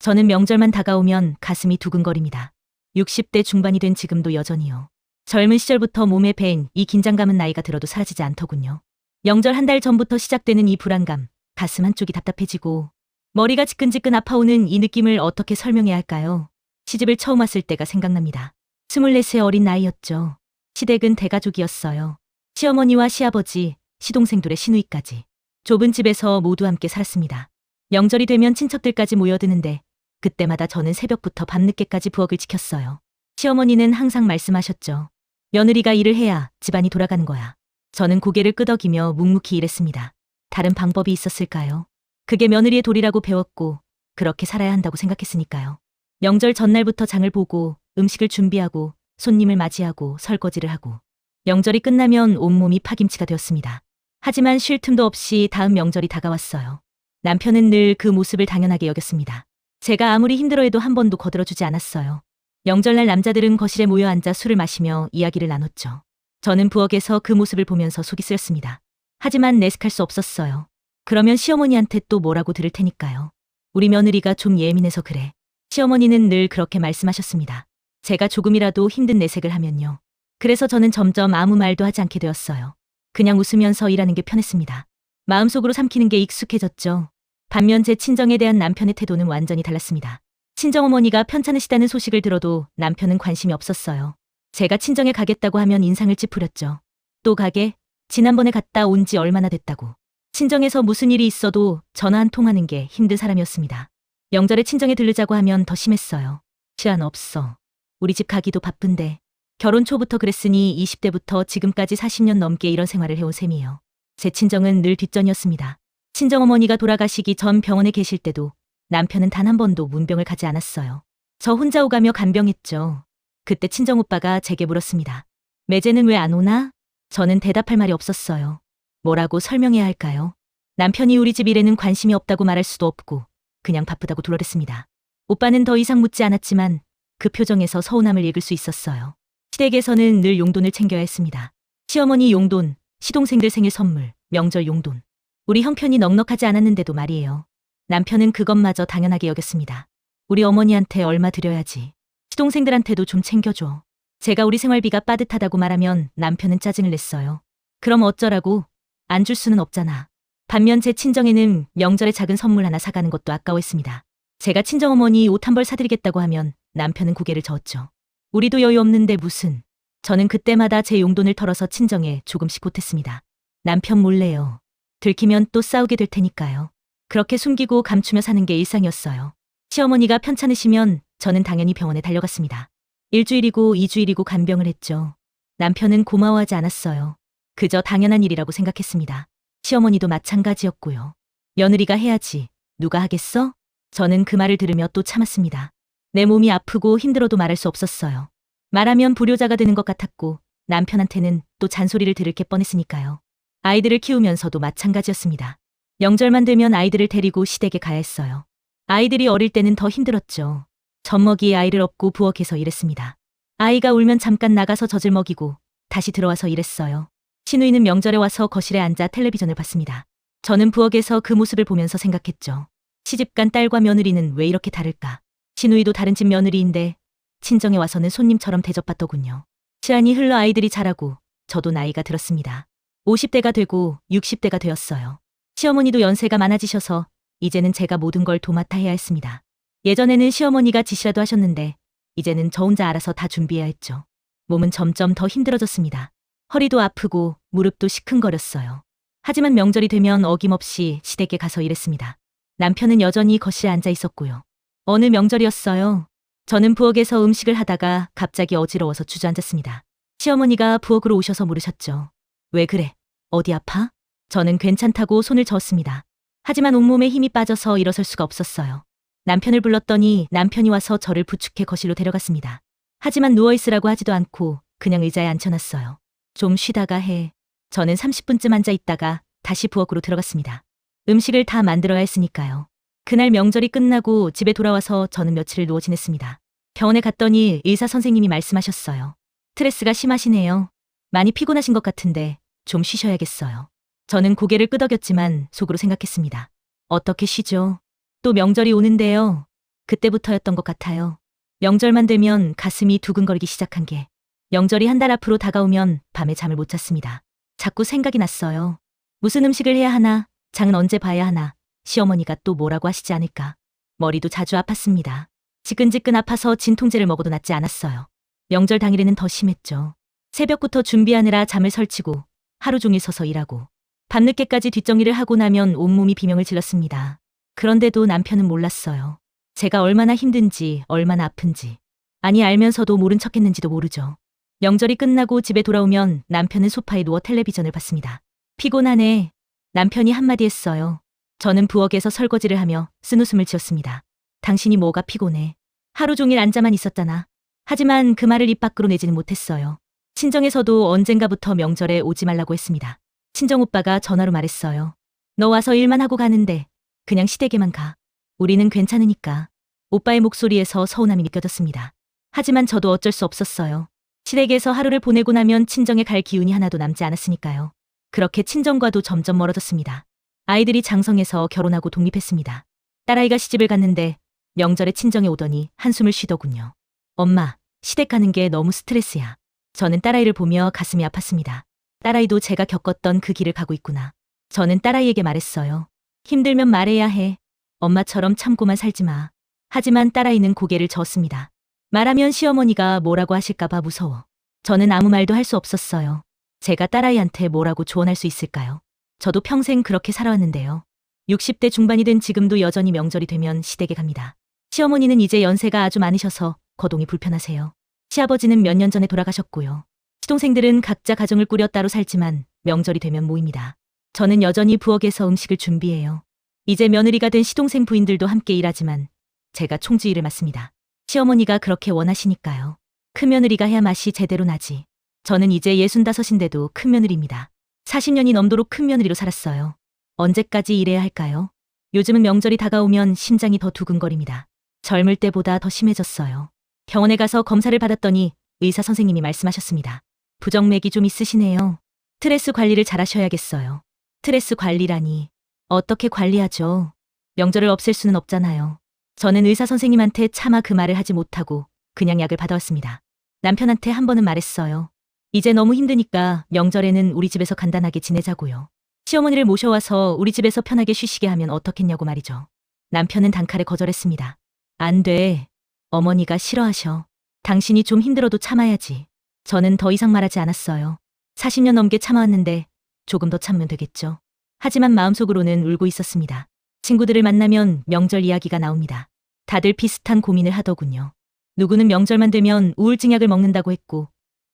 저는 명절만 다가오면 가슴이 두근거립니다. 60대 중반이 된 지금도 여전히요. 젊은 시절부터 몸에 배인 이 긴장감은 나이가 들어도 사라지지 않더군요. 명절 한 달 전부터 시작되는 이 불안감, 가슴 한쪽이 답답해지고 머리가 지끈지끈 아파오는 이 느낌을 어떻게 설명해야 할까요? 시집을 처음 왔을 때가 생각납니다. 24세 어린 나이였죠. 시댁은 대가족이었어요. 시어머니와 시아버지, 시동생들의 시누이까지. 좁은 집에서 모두 함께 살았습니다. 명절이 되면 친척들까지 모여드는데 그때마다 저는 새벽부터 밤늦게까지 부엌을 지켰어요. 시어머니는 항상 말씀하셨죠. 며느리가 일을 해야 집안이 돌아가는 거야. 저는 고개를 끄덕이며 묵묵히 일했습니다. 다른 방법이 있었을까요? 그게 며느리의 도리라고 배웠고 그렇게 살아야 한다고 생각했으니까요. 명절 전날부터 장을 보고 음식을 준비하고 손님을 맞이하고 설거지를 하고 명절이 끝나면 온몸이 파김치가 되었습니다. 하지만 쉴 틈도 없이 다음 명절이 다가왔어요. 남편은 늘 그 모습을 당연하게 여겼습니다. 제가 아무리 힘들어해도 한 번도 거들어주지 않았어요. 명절날 남자들은 거실에 모여 앉아 술을 마시며 이야기를 나눴죠. 저는 부엌에서 그 모습을 보면서 속이 쓰였습니다. 하지만 내색할 수 없었어요. 그러면 시어머니한테 또 뭐라고 들을 테니까요. 우리 며느리가 좀 예민해서 그래. 시어머니는 늘 그렇게 말씀하셨습니다. 제가 조금이라도 힘든 내색을 하면요. 그래서 저는 점점 아무 말도 하지 않게 되었어요. 그냥 웃으면서 일하는 게 편했습니다. 마음속으로 삼키는 게 익숙해졌죠. 반면 제 친정에 대한 남편의 태도는 완전히 달랐습니다. 친정어머니가 편찮으시다는 소식을 들어도 남편은 관심이 없었어요. 제가 친정에 가겠다고 하면 인상을 찌푸렸죠. 또 가게? 지난번에 갔다 온 지 얼마나 됐다고. 친정에서 무슨 일이 있어도 전화 한 통하는 게 힘든 사람이었습니다. 명절에 친정에 들르자고 하면 더 심했어요. 시간 없어. 우리 집 가기도 바쁜데. 결혼 초부터 그랬으니 20대부터 지금까지 40년 넘게 이런 생활을 해온 셈이에요. 제 친정은 늘 뒷전이었습니다. 친정어머니가 돌아가시기 전 병원에 계실 때도 남편은 단 한 번도 문병을 가지 않았어요. 저 혼자 오가며 간병했죠. 그때 친정오빠가 제게 물었습니다. 매제는 왜 안 오나? 저는 대답할 말이 없었어요. 뭐라고 설명해야 할까요? 남편이 우리 집 일에는 관심이 없다고 말할 수도 없고 그냥 바쁘다고 돌아댔습니다. 오빠는 더 이상 묻지 않았지만 그 표정에서 서운함을 읽을 수 있었어요. 시댁에서는 늘 용돈을 챙겨야 했습니다. 시어머니 용돈, 시동생들 생일 선물, 명절 용돈. 우리 형편이 넉넉하지 않았는데도 말이에요. 남편은 그것마저 당연하게 여겼습니다. 우리 어머니한테 얼마 드려야지. 시동생들한테도 좀 챙겨줘. 제가 우리 생활비가 빠듯하다고 말하면 남편은 짜증을 냈어요. 그럼 어쩌라고? 안 줄 수는 없잖아. 반면 제 친정에는 명절에 작은 선물 하나 사가는 것도 아까워했습니다. 제가 친정어머니 옷 한 벌 사드리겠다고 하면 남편은 고개를 저었죠. 우리도 여유 없는데 무슨. 저는 그때마다 제 용돈을 털어서 친정에 조금씩 보탰습니다. 남편 몰래요. 들키면 또 싸우게 될 테니까요. 그렇게 숨기고 감추며 사는 게 일상이었어요. 시어머니가 편찮으시면 저는 당연히 병원에 달려갔습니다. 일주일이고 이주일이고 간병을 했죠. 남편은 고마워하지 않았어요. 그저 당연한 일이라고 생각했습니다. 시어머니도 마찬가지였고요. 며느리가 해야지. 누가 하겠어? 저는 그 말을 들으며 또 참았습니다. 내 몸이 아프고 힘들어도 말할 수 없었어요. 말하면 불효자가 되는 것 같았고 남편한테는 또 잔소리를 들을 게 뻔했으니까요. 아이들을 키우면서도 마찬가지였습니다. 명절만 되면 아이들을 데리고 시댁에 가야 했어요. 아이들이 어릴 때는 더 힘들었죠. 젖먹이에 아이를 업고 부엌에서 일했습니다. 아이가 울면 잠깐 나가서 젖을 먹이고 다시 들어와서 일했어요. 신우이는 명절에 와서 거실에 앉아 텔레비전을 봤습니다. 저는 부엌에서 그 모습을 보면서 생각했죠. 시집간 딸과 며느리는 왜 이렇게 다를까? 신우이도 다른 집 며느리인데 친정에 와서는 손님처럼 대접받더군요. 시간이 흘러 아이들이 자라고 저도 나이가 들었습니다. 50대가 되고 60대가 되었어요. 시어머니도 연세가 많아지셔서 이제는 제가 모든 걸 도맡아 해야 했습니다. 예전에는 시어머니가 지시라도 하셨는데 이제는 저 혼자 알아서 다 준비해야 했죠. 몸은 점점 더 힘들어졌습니다. 허리도 아프고 무릎도 시큰거렸어요. 하지만 명절이 되면 어김없이 시댁에 가서 일했습니다. 남편은 여전히 거실에 앉아 있었고요. 어느 명절이었어요. 저는 부엌에서 음식을 하다가 갑자기 어지러워서 주저앉았습니다. 시어머니가 부엌으로 오셔서 물으셨죠. 왜 그래? 어디 아파? 저는 괜찮다고 손을 저었습니다. 하지만 온몸에 힘이 빠져서 일어설 수가 없었어요. 남편을 불렀더니 남편이 와서 저를 부축해 거실로 데려갔습니다. 하지만 누워있으라고 하지도 않고 그냥 의자에 앉혀놨어요. 좀 쉬다가 해. 저는 30분쯤 앉아 있다가 다시 부엌으로 들어갔습니다. 음식을 다 만들어야 했으니까요. 그날 명절이 끝나고 집에 돌아와서 저는 며칠을 누워 지냈습니다. 병원에 갔더니 의사 선생님이 말씀하셨어요. 스트레스가 심하시네요. 많이 피곤하신 것 같은데 좀 쉬셔야겠어요. 저는 고개를 끄덕였지만 속으로 생각했습니다. 어떻게 쉬죠? 또 명절이 오는데요. 그때부터였던 것 같아요. 명절만 되면 가슴이 두근거리기 시작한 게 명절이 한 달 앞으로 다가오면 밤에 잠을 못 잤습니다. 자꾸 생각이 났어요. 무슨 음식을 해야 하나, 장은 언제 봐야 하나, 시어머니가 또 뭐라고 하시지 않을까. 머리도 자주 아팠습니다. 지끈지끈 아파서 진통제를 먹어도 낫지 않았어요. 명절 당일에는 더 심했죠. 새벽부터 준비하느라 잠을 설치고 하루 종일 서서 일하고 밤늦게까지 뒷정리를 하고 나면 온몸이 비명을 질렀습니다. 그런데도 남편은 몰랐어요. 제가 얼마나 힘든지, 얼마나 아픈지. 아니, 알면서도 모른 척 했는지도 모르죠. 명절이 끝나고 집에 돌아오면 남편은 소파에 누워 텔레비전을 봤습니다. 피곤하네. 남편이 한마디 했어요. 저는 부엌에서 설거지를 하며 쓴웃음을 지었습니다. 당신이 뭐가 피곤해. 하루 종일 앉아만 있었잖아. 하지만 그 말을 입 밖으로 내지는 못했어요. 친정에서도 언젠가부터 명절에 오지 말라고 했습니다. 친정 오빠가 전화로 말했어요. 너 와서 일만 하고 가는데 그냥 시댁에만 가. 우리는 괜찮으니까. 오빠의 목소리에서 서운함이 느껴졌습니다. 하지만 저도 어쩔 수 없었어요. 시댁에서 하루를 보내고 나면 친정에 갈 기운이 하나도 남지 않았으니까요. 그렇게 친정과도 점점 멀어졌습니다. 아이들이 장성해서 결혼하고 독립했습니다. 딸아이가 시집을 갔는데 명절에 친정에 오더니 한숨을 쉬더군요. 엄마, 시댁 가는 게 너무 스트레스야. 저는 딸아이를 보며 가슴이 아팠습니다. 딸아이도 제가 겪었던 그 길을 가고 있구나. 저는 딸아이에게 말했어요. 힘들면 말해야 해. 엄마처럼 참고만 살지 마. 하지만 딸아이는 고개를 저었습니다. 말하면 시어머니가 뭐라고 하실까봐 무서워. 저는 아무 말도 할 수 없었어요. 제가 딸아이한테 뭐라고 조언할 수 있을까요? 저도 평생 그렇게 살아왔는데요. 60대 중반이 된 지금도 여전히 명절이 되면 시댁에 갑니다. 시어머니는 이제 연세가 아주 많으셔서 거동이 불편하세요. 시아버지는 몇 년 전에 돌아가셨고요. 시동생들은 각자 가정을 꾸려 따로 살지만 명절이 되면 모입니다. 저는 여전히 부엌에서 음식을 준비해요. 이제 며느리가 된 시동생 부인들도 함께 일하지만 제가 총지휘를 맡습니다. 시어머니가 그렇게 원하시니까요. 큰 며느리가 해야 맛이 제대로 나지. 저는 이제 65인데도 큰 며느리입니다. 40년이 넘도록 큰 며느리로 살았어요. 언제까지 일해야 할까요? 요즘은 명절이 다가오면 심장이 더 두근거립니다. 젊을 때보다 더 심해졌어요. 병원에 가서 검사를 받았더니 의사 선생님이 말씀하셨습니다. 부정맥이 좀 있으시네요. 스트레스 관리를 잘 하셔야겠어요. 스트레스 관리라니. 어떻게 관리하죠? 명절을 없앨 수는 없잖아요. 저는 의사 선생님한테 차마 그 말을 하지 못하고 그냥 약을 받아왔습니다. 남편한테 한 번은 말했어요. 이제 너무 힘드니까 명절에는 우리 집에서 간단하게 지내자고요. 시어머니를 모셔와서 우리 집에서 편하게 쉬시게 하면 어떻겠냐고 말이죠. 남편은 단칼에 거절했습니다. 안 돼. 어머니가 싫어하셔. 당신이 좀 힘들어도 참아야지. 저는 더 이상 말하지 않았어요. 40년 넘게 참아왔는데 조금 더 참으면 되겠죠. 하지만 마음속으로는 울고 있었습니다. 친구들을 만나면 명절 이야기가 나옵니다. 다들 비슷한 고민을 하더군요. 누구는 명절만 되면 우울증 약을 먹는다고 했고,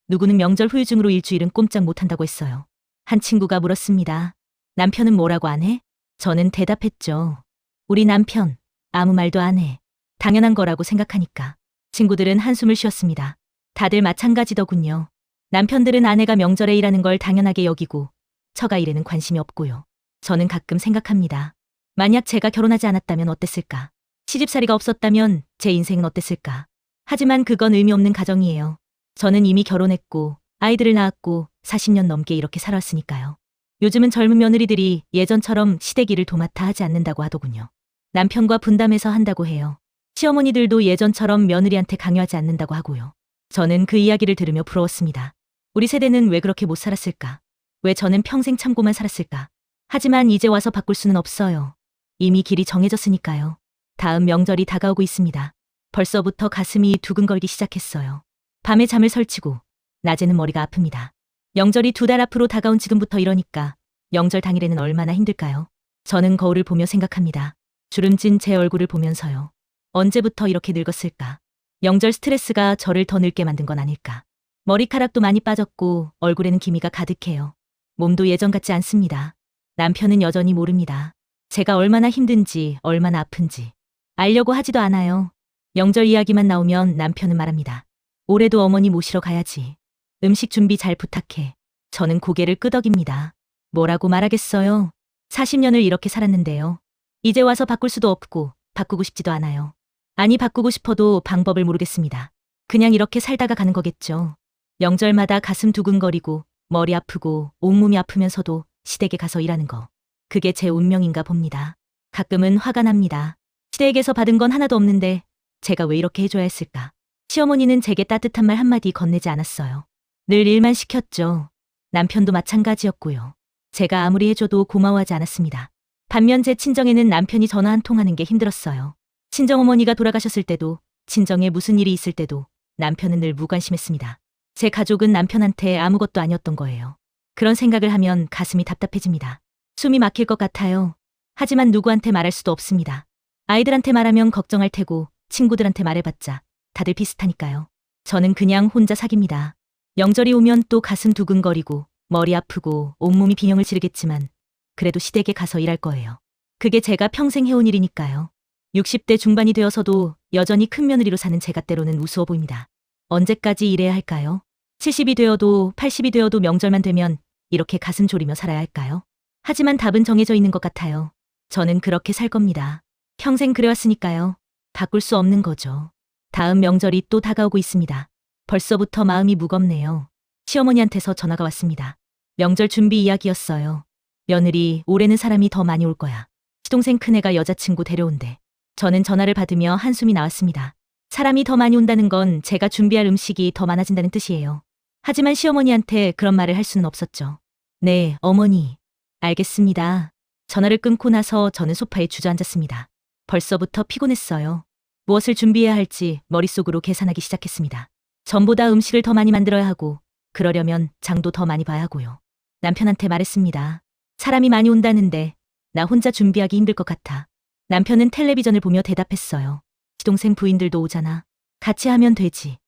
누구는 명절 후유증으로 일주일은 꼼짝 못한다고 했어요. 한 친구가 물었습니다. 남편은 뭐라고 안 해? 저는 대답했죠. 우리 남편, 아무 말도 안 해. 당연한 거라고 생각하니까. 친구들은 한숨을 쉬었습니다. 다들 마찬가지더군요. 남편들은 아내가 명절에 일하는 걸 당연하게 여기고, 처가 일에는 관심이 없고요. 저는 가끔 생각합니다. 만약 제가 결혼하지 않았다면 어땠을까? 시집살이가 없었다면 제 인생은 어땠을까? 하지만 그건 의미 없는 가정이에요. 저는 이미 결혼했고 아이들을 낳았고 40년 넘게 이렇게 살았으니까요. 요즘은 젊은 며느리들이 예전처럼 시댁 일을 도맡아 하지 않는다고 하더군요. 남편과 분담해서 한다고 해요. 시어머니들도 예전처럼 며느리한테 강요하지 않는다고 하고요. 저는 그 이야기를 들으며 부러웠습니다. 우리 세대는 왜 그렇게 못 살았을까? 왜 저는 평생 참고만 살았을까? 하지만 이제 와서 바꿀 수는 없어요. 이미 길이 정해졌으니까요. 다음 명절이 다가오고 있습니다. 벌써부터 가슴이 두근거리기 시작했어요. 밤에 잠을 설치고 낮에는 머리가 아픕니다. 명절이 두 달 앞으로 다가온 지금부터 이러니까 명절 당일에는 얼마나 힘들까요? 저는 거울을 보며 생각합니다. 주름진 제 얼굴을 보면서요. 언제부터 이렇게 늙었을까? 명절 스트레스가 저를 더 늙게 만든 건 아닐까? 머리카락도 많이 빠졌고 얼굴에는 기미가 가득해요. 몸도 예전 같지 않습니다. 남편은 여전히 모릅니다. 제가 얼마나 힘든지, 얼마나 아픈지. 알려고 하지도 않아요. 명절 이야기만 나오면 남편은 말합니다. 올해도 어머니 모시러 가야지. 음식 준비 잘 부탁해. 저는 고개를 끄덕입니다. 뭐라고 말하겠어요? 40년을 이렇게 살았는데요. 이제 와서 바꿀 수도 없고 바꾸고 싶지도 않아요. 아니 바꾸고 싶어도 방법을 모르겠습니다. 그냥 이렇게 살다가 가는 거겠죠. 명절마다 가슴 두근거리고 머리 아프고 온몸이 아프면서도 시댁에 가서 일하는 거. 그게 제 운명인가 봅니다. 가끔은 화가 납니다. 시댁에서 받은 건 하나도 없는데 제가 왜 이렇게 해줘야 했을까? 시어머니는 제게 따뜻한 말 한마디 건네지 않았어요. 늘 일만 시켰죠. 남편도 마찬가지였고요. 제가 아무리 해줘도 고마워하지 않았습니다. 반면 제 친정에는 남편이 전화 한 통 하는 게 힘들었어요. 친정어머니가 돌아가셨을 때도, 친정에 무슨 일이 있을 때도 남편은 늘 무관심했습니다. 제 가족은 남편한테 아무것도 아니었던 거예요. 그런 생각을 하면 가슴이 답답해집니다. 숨이 막힐 것 같아요. 하지만 누구한테 말할 수도 없습니다. 아이들한테 말하면 걱정할 테고 친구들한테 말해봤자 다들 비슷하니까요. 저는 그냥 혼자 사깁니다. 명절이 오면 또 가슴 두근거리고 머리 아프고 온몸이 비명을 지르겠지만 그래도 시댁에 가서 일할 거예요. 그게 제가 평생 해온 일이니까요. 60대 중반이 되어서도 여전히 큰 며느리로 사는 제가 때로는 우스워 보입니다. 언제까지 일해야 할까요? 70이 되어도 80이 되어도 명절만 되면 이렇게 가슴 졸이며 살아야 할까요? 하지만 답은 정해져 있는 것 같아요. 저는 그렇게 살 겁니다. 평생 그래왔으니까요. 바꿀 수 없는 거죠. 다음 명절이 또 다가오고 있습니다. 벌써부터 마음이 무겁네요. 시어머니한테서 전화가 왔습니다. 명절 준비 이야기였어요. 며느리, 올해는 사람이 더 많이 올 거야. 시동생 큰애가 여자친구 데려온대. 저는 전화를 받으며 한숨이 나왔습니다. 사람이 더 많이 온다는 건 제가 준비할 음식이 더 많아진다는 뜻이에요. 하지만 시어머니한테 그런 말을 할 수는 없었죠. 네, 어머니. 알겠습니다. 전화를 끊고 나서 저는 소파에 주저앉았습니다. 벌써부터 피곤했어요. 무엇을 준비해야 할지 머릿속으로 계산하기 시작했습니다. 전보다 음식을 더 많이 만들어야 하고, 그러려면 장도 더 많이 봐야 하고요. 남편한테 말했습니다. 사람이 많이 온다는데, 나 혼자 준비하기 힘들 것 같아. 남편은 텔레비전을 보며 대답했어요. 시동생 부인들도 오잖아. 같이 하면 되지.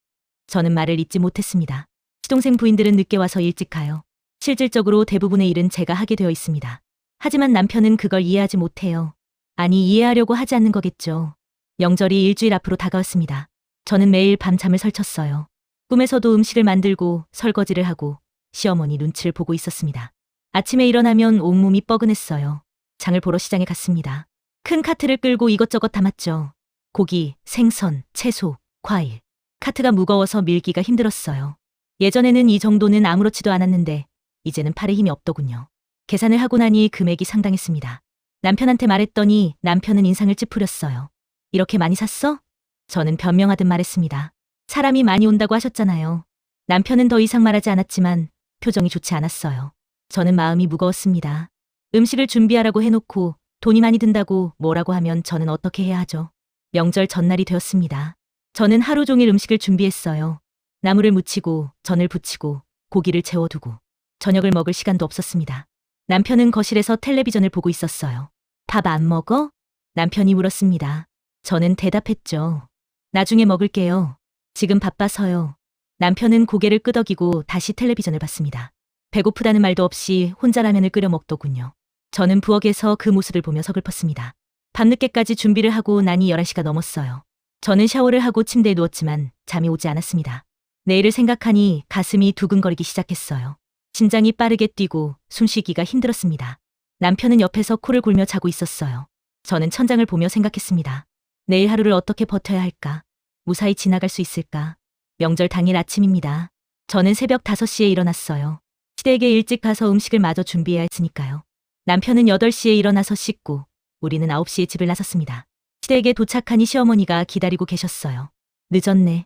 저는 말을 잊지 못했습니다. 시동생 부인들은 늦게 와서 일찍 가요. 실질적으로 대부분의 일은 제가 하게 되어 있습니다. 하지만 남편은 그걸 이해하지 못해요. 아니, 이해하려고 하지 않는 거겠죠. 명절이 일주일 앞으로 다가왔습니다. 저는 매일 밤잠을 설쳤어요. 꿈에서도 음식을 만들고 설거지를 하고 시어머니 눈치를 보고 있었습니다. 아침에 일어나면 온몸이 뻐근했어요. 장을 보러 시장에 갔습니다. 큰 카트를 끌고 이것저것 담았죠. 고기, 생선, 채소, 과일. 카트가 무거워서 밀기가 힘들었어요. 예전에는 이 정도는 아무렇지도 않았는데 이제는 팔에 힘이 없더군요. 계산을 하고 나니 금액이 상당했습니다. 남편한테 말했더니 남편은 인상을 찌푸렸어요. 이렇게 많이 샀어? 저는 변명하듯 말했습니다. 사람이 많이 온다고 하셨잖아요. 남편은 더 이상 말하지 않았지만 표정이 좋지 않았어요. 저는 마음이 무거웠습니다. 음식을 준비하라고 해놓고 돈이 많이 든다고 뭐라고 하면 저는 어떻게 해야 하죠? 명절 전날이 되었습니다. 저는 하루 종일 음식을 준비했어요. 나물을 무치고 전을 부치고 고기를 재워두고 저녁을 먹을 시간도 없었습니다. 남편은 거실에서 텔레비전을 보고 있었어요. 밥 안 먹어? 남편이 물었습니다. 저는 대답했죠. 나중에 먹을게요. 지금 바빠서요. 남편은 고개를 끄덕이고 다시 텔레비전을 봤습니다. 배고프다는 말도 없이 혼자 라면을 끓여 먹더군요. 저는 부엌에서 그 모습을 보며 서글펐습니다. 밤늦게까지 준비를 하고 나니 11시가 넘었어요. 저는 샤워를 하고 침대에 누웠지만 잠이 오지 않았습니다. 내일을 생각하니 가슴이 두근거리기 시작했어요. 심장이 빠르게 뛰고 숨쉬기가 힘들었습니다. 남편은 옆에서 코를 골며 자고 있었어요. 저는 천장을 보며 생각했습니다. 내일 하루를 어떻게 버텨야 할까? 무사히 지나갈 수 있을까? 명절 당일 아침입니다. 저는 새벽 5시에 일어났어요. 시댁에 일찍 가서 음식을 마저 준비해야 했으니까요. 남편은 8시에 일어나서 씻고 우리는 9시에 집을 나섰습니다. 시댁에 도착하니 시어머니가 기다리고 계셨어요. 늦었네.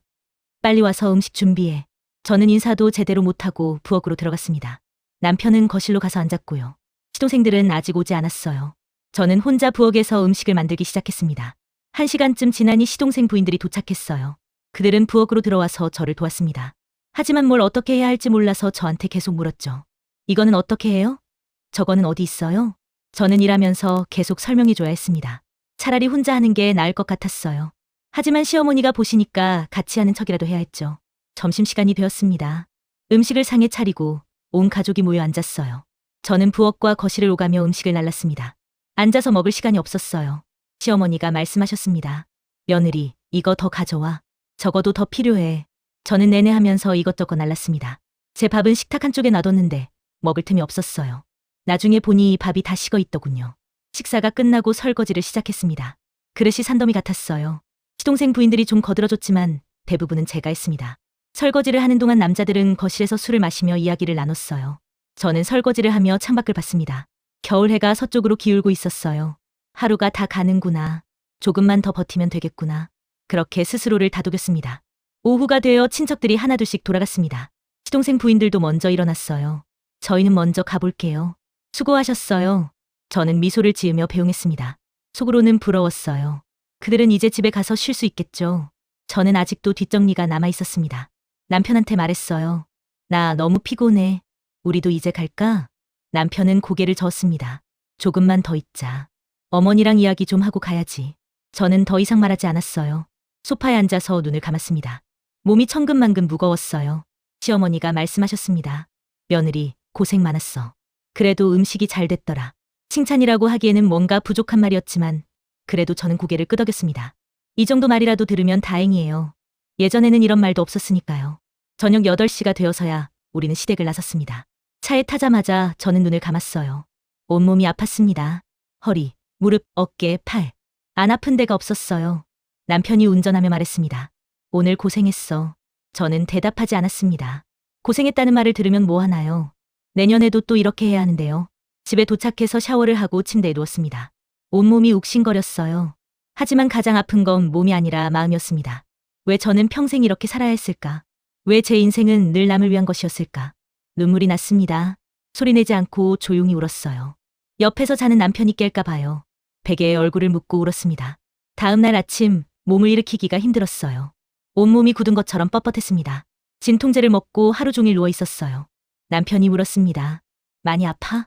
빨리 와서 음식 준비해. 저는 인사도 제대로 못하고 부엌으로 들어갔습니다. 남편은 거실로 가서 앉았고요. 시동생들은 아직 오지 않았어요. 저는 혼자 부엌에서 음식을 만들기 시작했습니다. 한 시간쯤 지나니 시동생 부인들이 도착했어요. 그들은 부엌으로 들어와서 저를 도왔습니다. 하지만 뭘 어떻게 해야 할지 몰라서 저한테 계속 물었죠. 이거는 어떻게 해요? 저거는 어디 있어요? 저는 일하면서 계속 설명해줘야 했습니다. 차라리 혼자 하는 게 나을 것 같았어요. 하지만 시어머니가 보시니까 같이 하는 척이라도 해야 했죠. 점심시간이 되었습니다. 음식을 상에 차리고 온 가족이 모여 앉았어요. 저는 부엌과 거실을 오가며 음식을 날랐습니다. 앉아서 먹을 시간이 없었어요. 시어머니가 말씀하셨습니다. 며느리, 이거 더 가져와. 적어도 더 필요해. 저는 내내 하면서 이것저것 날랐습니다. 제 밥은 식탁 한쪽에 놔뒀는데 먹을 틈이 없었어요. 나중에 보니 밥이 다 식어 있더군요. 식사가 끝나고 설거지를 시작했습니다. 그릇이 산더미 같았어요. 시동생 부인들이 좀 거들어줬지만 대부분은 제가 했습니다. 설거지를 하는 동안 남자들은 거실에서 술을 마시며 이야기를 나눴어요. 저는 설거지를 하며 창밖을 봤습니다. 겨울 해가 서쪽으로 기울고 있었어요. 하루가 다 가는구나. 조금만 더 버티면 되겠구나. 그렇게 스스로를 다독였습니다. 오후가 되어 친척들이 하나둘씩 돌아갔습니다. 시동생 부인들도 먼저 일어났어요. 저희는 먼저 가볼게요. 수고하셨어요. 저는 미소를 지으며 배웅했습니다. 속으로는 부러웠어요. 그들은 이제 집에 가서 쉴 수 있겠죠. 저는 아직도 뒷정리가 남아 있었습니다. 남편한테 말했어요. 나 너무 피곤해. 우리도 이제 갈까? 남편은 고개를 저었습니다. 조금만 더 있자. 어머니랑 이야기 좀 하고 가야지. 저는 더 이상 말하지 않았어요. 소파에 앉아서 눈을 감았습니다. 몸이 천근만근 무거웠어요. 시어머니가 말씀하셨습니다. 며느리, 고생 많았어. 그래도 음식이 잘 됐더라. 칭찬이라고 하기에는 뭔가 부족한 말이었지만, 그래도 저는 고개를 끄덕였습니다. 이 정도 말이라도 들으면 다행이에요. 예전에는 이런 말도 없었으니까요. 저녁 8시가 되어서야 우리는 시댁을 나섰습니다. 차에 타자마자 저는 눈을 감았어요. 온몸이 아팠습니다. 허리, 무릎, 어깨, 팔. 안 아픈 데가 없었어요. 남편이 운전하며 말했습니다. 오늘 고생했어. 저는 대답하지 않았습니다. 고생했다는 말을 들으면 뭐 하나요? 내년에도 또 이렇게 해야 하는데요. 집에 도착해서 샤워를 하고 침대에 누웠습니다. 온몸이 욱신거렸어요. 하지만 가장 아픈 건 몸이 아니라 마음이었습니다. 왜 저는 평생 이렇게 살아야 했을까? 왜 제 인생은 늘 남을 위한 것이었을까? 눈물이 났습니다. 소리내지 않고 조용히 울었어요. 옆에서 자는 남편이 깰까 봐요. 베개에 얼굴을 묻고 울었습니다. 다음 날 아침 몸을 일으키기가 힘들었어요. 온몸이 굳은 것처럼 뻣뻣했습니다. 진통제를 먹고 하루 종일 누워 있었어요. 남편이 물었습니다. 많이 아파?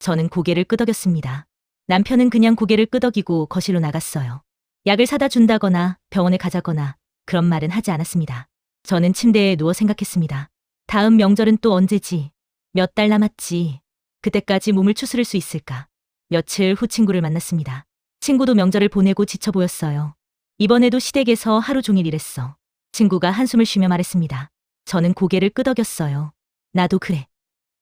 저는 고개를 끄덕였습니다. 남편은 그냥 고개를 끄덕이고 거실로 나갔어요. 약을 사다 준다거나 병원에 가자거나 그런 말은 하지 않았습니다. 저는 침대에 누워 생각했습니다. 다음 명절은 또 언제지? 몇 달 남았지. 그때까지 몸을 추스를 수 있을까? 며칠 후 친구를 만났습니다. 친구도 명절을 보내고 지쳐 보였어요. 이번에도 시댁에서 하루 종일 일했어. 친구가 한숨을 쉬며 말했습니다. 저는 고개를 끄덕였어요. 나도 그래.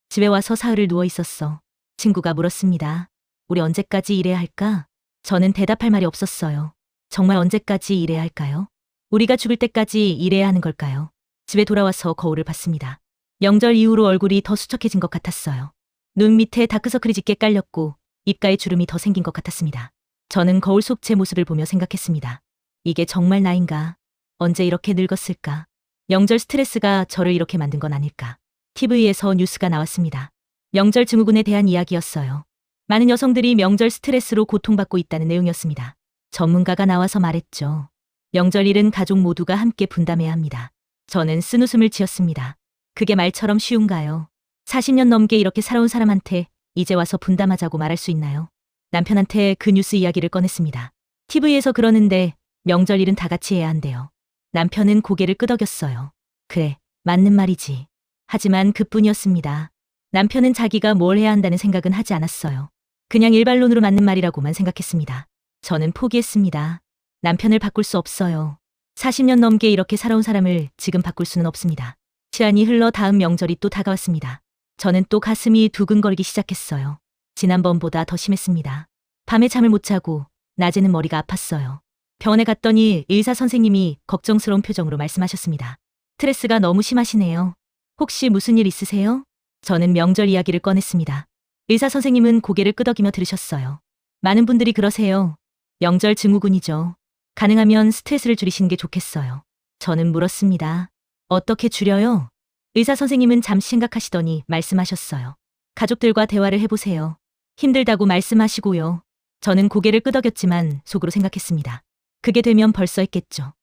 집에 와서 사흘을 누워 있었어. 친구가 물었습니다. 우리 언제까지 일해야 할까? 저는 대답할 말이 없었어요. 정말 언제까지 일해야 할까요? 우리가 죽을 때까지 일해야 하는 걸까요? 집에 돌아와서 거울을 봤습니다. 명절 이후로 얼굴이 더 수척해진 것 같았어요. 눈 밑에 다크서클이 짙게 깔렸고 입가에 주름이 더 생긴 것 같았습니다. 저는 거울 속 제 모습을 보며 생각했습니다. 이게 정말 나인가? 언제 이렇게 늙었을까? 명절 스트레스가 저를 이렇게 만든 건 아닐까? TV에서 뉴스가 나왔습니다. 명절 증후군에 대한 이야기였어요. 많은 여성들이 명절 스트레스로 고통받고 있다는 내용이었습니다. 전문가가 나와서 말했죠. 명절일은 가족 모두가 함께 분담해야 합니다. 저는 쓴 웃음을 지었습니다. 그게 말처럼 쉬운가요? 40년 넘게 이렇게 살아온 사람한테 이제 와서 분담하자고 말할 수 있나요? 남편한테 그 뉴스 이야기를 꺼냈습니다. TV에서 그러는데 명절일은 다 같이 해야 한대요. 남편은 고개를 끄덕였어요. 그래, 맞는 말이지. 하지만 그뿐이었습니다. 남편은 자기가 뭘 해야 한다는 생각은 하지 않았어요. 그냥 일반론으로 맞는 말이라고만 생각했습니다. 저는 포기했습니다. 남편을 바꿀 수 없어요. 40년 넘게 이렇게 살아온 사람을 지금 바꿀 수는 없습니다. 시간이 흘러 다음 명절이 또 다가왔습니다. 저는 또 가슴이 두근거리기 시작했어요. 지난번보다 더 심했습니다. 밤에 잠을 못 자고 낮에는 머리가 아팠어요. 병원에 갔더니 의사 선생님이 걱정스러운 표정으로 말씀하셨습니다. 스트레스가 너무 심하시네요. 혹시 무슨 일 있으세요? 저는 명절 이야기를 꺼냈습니다. 의사 선생님은 고개를 끄덕이며 들으셨어요. 많은 분들이 그러세요. 명절 증후군이죠. 가능하면 스트레스를 줄이시는 게 좋겠어요. 저는 물었습니다. 어떻게 줄여요? 의사 선생님은 잠시 생각하시더니 말씀하셨어요. 가족들과 대화를 해보세요. 힘들다고 말씀하시고요. 저는 고개를 끄덕였지만 속으로 생각했습니다. 그게 되면 벌써 했겠죠.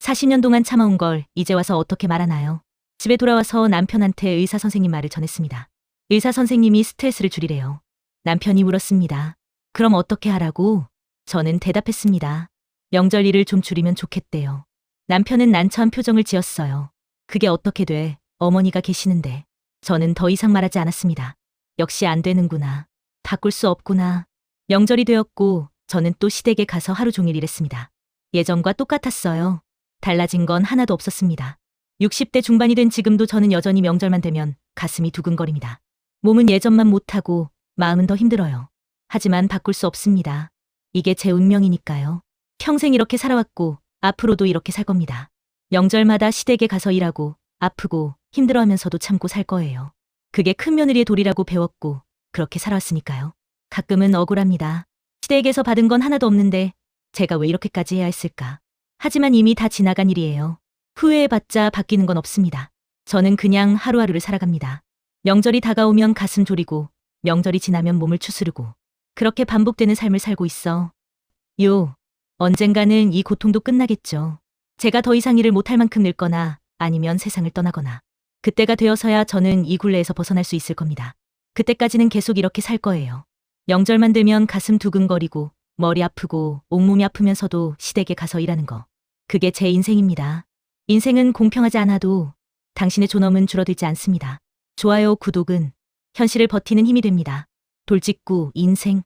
40년 동안 참아온 걸 이제 와서 어떻게 말하나요? 집에 돌아와서 남편한테 의사 선생님 말을 전했습니다. 의사 선생님이 스트레스를 줄이래요. 남편이 물었습니다. 그럼 어떻게 하라고? 저는 대답했습니다. 명절 일을 좀 줄이면 좋겠대요. 남편은 난처한 표정을 지었어요. 그게 어떻게 돼? 어머니가 계시는데. 저는 더 이상 말하지 않았습니다. 역시 안 되는구나. 바꿀 수 없구나. 명절이 되었고 저는 또 시댁에 가서 하루 종일 일했습니다. 예전과 똑같았어요. 달라진 건 하나도 없었습니다. 60대 중반이 된 지금도 저는 여전히 명절만 되면 가슴이 두근거립니다. 몸은 예전만 못하고 마음은 더 힘들어요. 하지만 바꿀 수 없습니다. 이게 제 운명이니까요. 평생 이렇게 살아왔고 앞으로도 이렇게 살 겁니다. 명절마다 시댁에 가서 일하고 아프고 힘들어하면서도 참고 살 거예요. 그게 큰 며느리의 도리라고 배웠고 그렇게 살아왔으니까요. 가끔은 억울합니다. 시댁에서 받은 건 하나도 없는데 제가 왜 이렇게까지 해야 했을까? 하지만 이미 다 지나간 일이에요. 후회해봤자 바뀌는 건 없습니다. 저는 그냥 하루하루를 살아갑니다. 명절이 다가오면 가슴 졸이고, 명절이 지나면 몸을 추스르고, 그렇게 반복되는 삶을 살고 있어. 요, 언젠가는 이 고통도 끝나겠죠. 제가 더 이상 일을 못할 만큼 늙거나 아니면 세상을 떠나거나. 그때가 되어서야 저는 이 굴레에서 벗어날 수 있을 겁니다. 그때까지는 계속 이렇게 살 거예요. 명절만 되면 가슴 두근거리고, 머리 아프고, 온몸이 아프면서도 시댁에 가서 일하는 거. 그게 제 인생입니다. 인생은 공평하지 않아도 당신의 존엄은 줄어들지 않습니다. 좋아요, 구독은 현실을 버티는 힘이 됩니다. 돌직구, 인생,